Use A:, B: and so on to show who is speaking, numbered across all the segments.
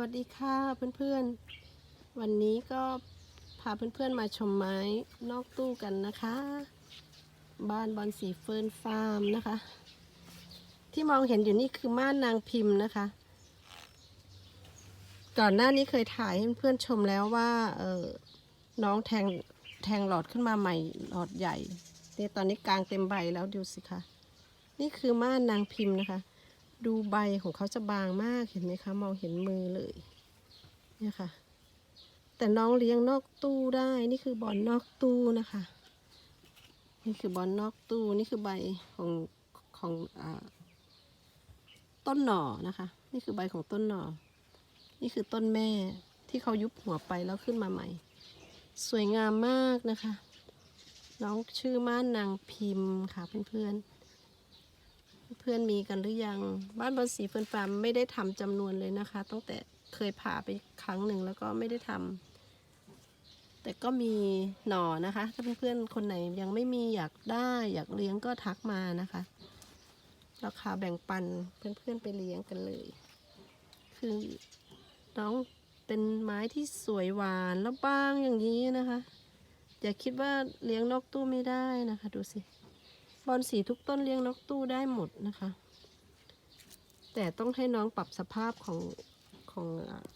A: วัสดีค่ะเพื่อนๆ วันนี้ก็พาเพื่อนๆมาชมไม้นอกตู้กันนะคะ บ้านบอลสีเฟิร์นฟาร์มนะคะ ที่มองเห็นอยู่นี่คือม่านนางพิมพ์นะคะ ก่อนหน้านี้เคยถ่ายให้เพื่อนๆชมแล้วว่าเออน้องแทงแทงหลอดขึ้นมาใหม่หลอดใหญ่แต่ตอนนี้กลางเต็มใบแล้วดูสิคะนี่คือม่านนางพิมพ์นะคะ ดูใบของเขาจะบางมากเห็นไหมคะ มองเห็นมือเลยเนี่ยค่ะ แต่น้องเลี้ยงนอกตู้ได้นี่คือบอลนอกตู้นะคะ นี่คือบอลนอกตู้นี่คือใบของของอต้นหน่อนะคะ นี่คือใบของต้นหน่อ นี่คือต้นแม่ที่เขายุบหัวไปแล้วขึ้นมาใหม่ สวยงามมากนะคะ น้องชื่อม่านนางพิมพ์ค่ะเพื่อนๆ เพื่อนมีกันหรือยัง บ้านบอลสีเฟิร์นฟาร์มไม่ได้ทำจำนวนเลยนะคะ ตั้งแต่เคยผ่าไปครั้งหนึ่งแล้วก็ไม่ได้ทำแต่ก็มีหน่อนะคะ ถ้าเพื่อนๆคนไหนยังไม่มีอยากได้อยากเลี้ยงก็ทักมานะคะ ราคาแบ่งปันเพื่อนๆไปเลี้ยงกันเลย คือน้องเป็นไม้ที่สวยหวานแล้วบ้างอย่างนี้นะคะ อย่าคิดว่าเลี้ยงนอกตู้ไม่ได้นะคะ ดูสิ บอลสีทุกต้นเลี้ยงนกตู้ได้หมดนะคะ แต่ต้องให้น้องปรับสภาพของของเอ่อ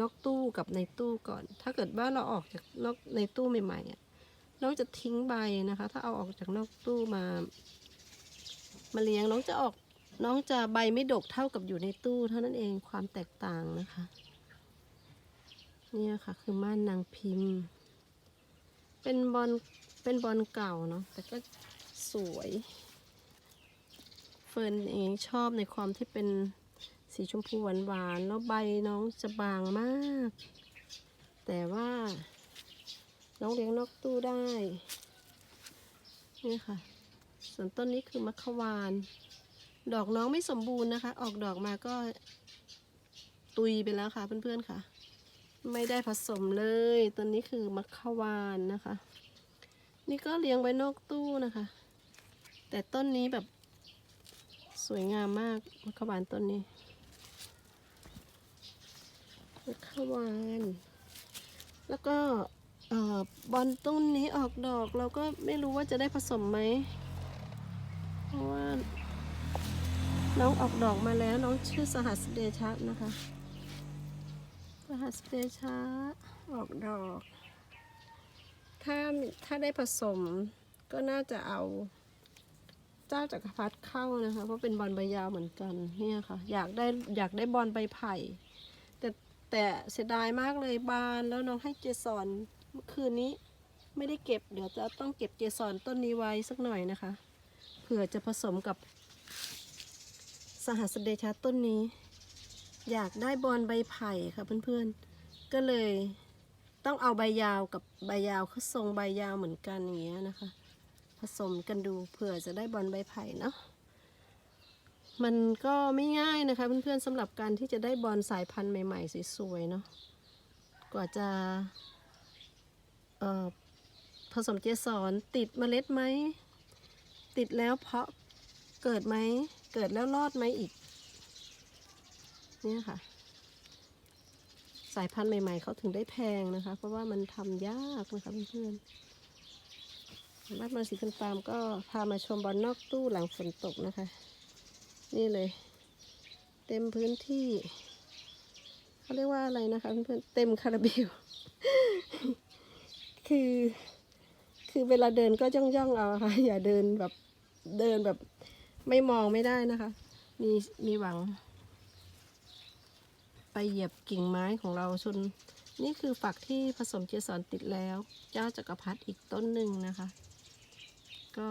A: นกตู้กับในตู้ก่อน ถ้าเกิดว่าเราออกจากนอกในตู้ใหม่ๆอะน้องจะทิ้งใบนะคะ ถ้าเอาออกจากนอกตู้มา มาเลี้ยงน้องจะออก น้องจะใบไม่ดกเท่ากับอยู่ในตู้ เท่านั้นเองความแตกต่างนะคะ เนี่ยค่ะ คือม่านนางพิมพ์ เป็นบอลเป็นบอลเก่าเนาะแต่ก็ สวย เฟิร์นเองชอบในความที่เป็นสีชมพูหวานๆแล้วใบน้องจะบางมาก แต่ว่า น้องเลี้ยงนอกตู้ได้ นี่ค่ะ ส่วนต้นนี้คือมัคควาน ดอกน้องไม่สมบูรณ์นะคะ ออกดอกมาก็ ตุยไปแล้วค่ะเพื่อนๆค่ะ ไม่ได้ผสมเลยต้นนี้คือมัคควานนะคะ นี่ก็เลี้ยงไว้นอกตู้นะคะ แต่ต้นนี้แบบสวยงามมากมะขวานต้นนี้มะขวานแล้วก็อบอลต้นนี้ออกดอกเราก็ไม่รู้ว่าจะได้ผสมไหมเพราะว่าน้องออกดอกมาแล้วน้องชื่อสหัสเดชะนะคะ สหัสเดชะออกดอก ถ้าถ้าได้ผสมก็น่าจะเอา เจ้าจักรพรรดิเข้านะคะเพราะเป็นบอลใบยาวเหมือนกันเนี่ยค่ะ อยากได้อยากได้บอลใบไผ่ แต่แต่เสียดายมากเลยบานแล้วน้องให้เจสอนเมื่อคืนนี้ไม่ได้เก็บ เดี๋ยวจะต้องเก็บเจสอนต้นนี้ไว้สักหน่อยนะคะเผื่อจะผสมกับ สหัสเดชะต้นนี้ อยากได้บอลใบไผ่ค่ะเพื่อนๆก็เลยต้องเอาใบยาวกับใบยาวเขาทรงใบยาวเหมือนกันอย่างเงี้ยนะคะ ผสมกันดูเผื่อจะได้บอลใบไผ่เนาะมันก็ไม่ง่ายนะคะเพื่อนๆสำหรับการที่จะได้บอลสายพันธุ์ใหม่ๆสวยๆเนาะกว่าจะผสมเจสรติดเมล็ดไหม ติดแล้วเพาะเกิดไหม เกิดแล้วรอดไหมอีก เนี่ยค่ะ สายพันธุ์ใหม่ๆเขาถึงได้แพงนะคะ เพราะว่ามันทำยากนะคะเพื่อนๆ บ้านมาสีคันฟาร์มก็พามาชมบอลนอกตู้หลังฝนตกนะคะ นี่เลย เต็มพื้นที่เขาเรียกว่าอะไรนะคะเพื่อนๆเต็มคาราเบลคือ คือเวลาเดินก็ย่องย่องๆเอาค่ะ อย่าเดินแบบเดินแบบ ไม่มองไม่ได้นะคะ มีมีหวัง ไปเหยียบกิ่งไม้ของเราจนนี่คือฝักที่ผสมเจสรติดแล้ว เจ้าจักรพรรดิอีกต้นหนึ่งนะคะ ก็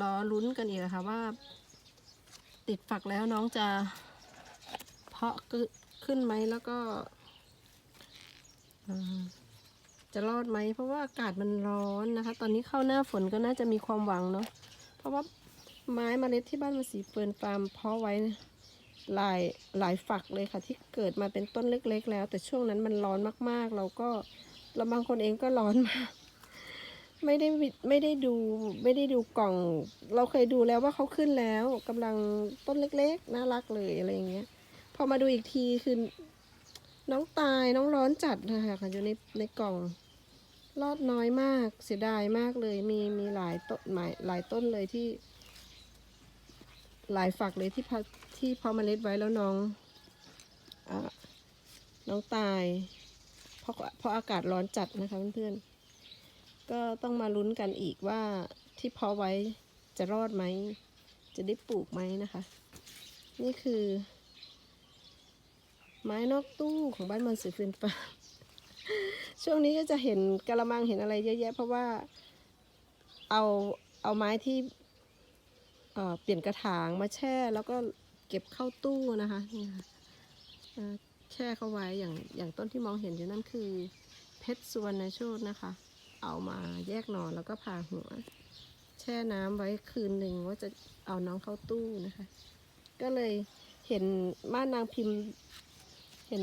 A: รอลุ้นกันอีกอะค่ะว่า ติดฝักแล้วน้องจะเพาะขึ้นไหมแล้วก็จะรอดไหมเพราะว่าอากาศมันร้อนนะคะ ตอนนี้เข้าหน้าฝนก็น่าจะมีความหวังเนาะเพราะว่าไม้เมล็ดที่บ้านมาสีเฟิร์นฟาร์มเพาะไว้หลายหลายฝักเลยค่ะ ที่เกิดมาเป็นต้นเล็ก ๆ แล้ว แต่ช่วงนั้นมันร้อนมากๆ เราก็เราบางคนเองก็ร้อนมาก ไม่ได้ไม่ได้ดูไม่ได้ดูกล่อง เราเคยดูแล้วว่าเขาขึ้นแล้วกำลังต้นเล็กๆน่ารักเลยอะไรอย่างเงี้ย พอมาดูอีกทีคือน้องตายน้องร้อนจัดนะคะอยู่ในในกล่องรอดน้อยมากเสียดายมากเลย มีมีหลายต้นหมายหลายต้นเลยที่ หลายฝักเลยที่พที่เพาะเมล็ดไว้แล้วน้องอาน้องตายเพราะเพราะอากาศร้อนจัดนะคะเพื่อนๆ ก็ต้องมาลุ้นกันอีกว่าที่เพาะไว้จะรอดไหม จะได้ปลูกไหมนะคะ นี่คือ ไม้นอกตู้ของบ้านมันสือฟืนฟ้าช่วงนี้ก็จะเห็นกระมังเห็นอะไรเยอะแยะ เพราะว่าเอาเอาไม้ที่เเปลี่ยนกระถางมาแช่แล้วก็เก็บเข้าตู้นะคะนี่ค่ะแช่เข้าไว้อย่างอย่างต้นที่มองเห็นอยู่นั่นคือ เพชรสุวรรณโชตนะคะ เอามาแยกหนอนแล้วก็ผ่าหัว แช่น้ำไว้คืนหนึ่งว่าจะเอาน้องเข้าตู้นะคะ ก็เลยเห็นม่านนางพิมพ์ เห็น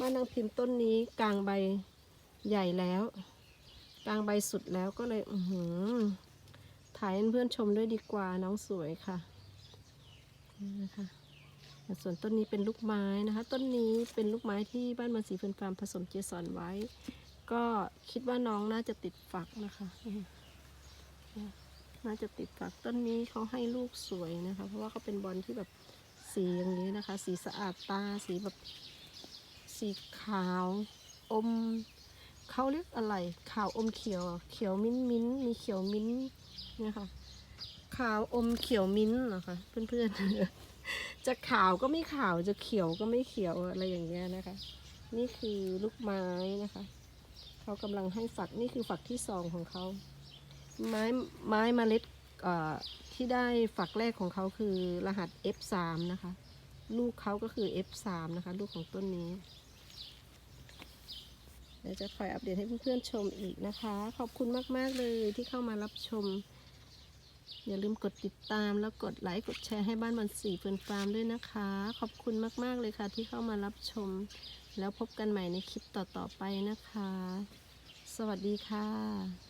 A: ม่านนางพิมพ์ต้นนี้กลางใบใหญ่แล้ว กลางใบสุดแล้วก็เลยอือหือถ่ายให้เพื่อนชมด้วยดีกว่าน้องสวยค่ะนะคะส่วนต้นนี้เป็นลูกไม้นะคะ ต้นนี้เป็นลูกไม้ที่บ้านมันสีเฟืนฟาร์มผสมเจสรไว้ ก็คิดว่าน้องน่าจะติดฝักนะคะ น่าจะติดฝักต้นนี้เขาให้ลูกสวยนะคะ เพราะว่าเขาเป็นบอลที่แบบสีอย่างนี้นะคะ สีสะอาดตาสีแบบสีขาวอมเขาเรียกอะไรขาวอมเขียวเขียวมิ้นท์มิ้นท์มีเขียวมิ้นท์เนี่ยค่ะ ขาวอมเขียวมิ้นท์เหรอคะเพื่อนๆ จะขาวก็ไม่ขาวจะเขียวก็ไม่เขียวอะไรอย่างเงี้ยนะคะ นี่คือลูกไม้นะคะ เขากำลังให้ฝักนี่คือฝักที่สองของเขาไม้ไม้เมล็ดที่ได้ฝักแรกของเขาคือรหัส F3 นะคะ ลูกเขาก็คือ F3 นะคะ ลูกของต้นนี้เดี๋ยวจะคอยอัปเดตให้เพื่อนๆชมอีกนะคะ ขอบคุณมากๆเลยที่เข้ามารับชม อย่าลืมกดติดตามแล้วกดไลค์กดแชร์ให้บ้านมันสีเฟิร์นฟาร์มด้วยนะคะ ขอบคุณมากๆเลยค่ะที่เข้ามารับชม แล้วพบกันใหม่ในคลิปต่อๆไปนะคะ สวัสดีค่ะ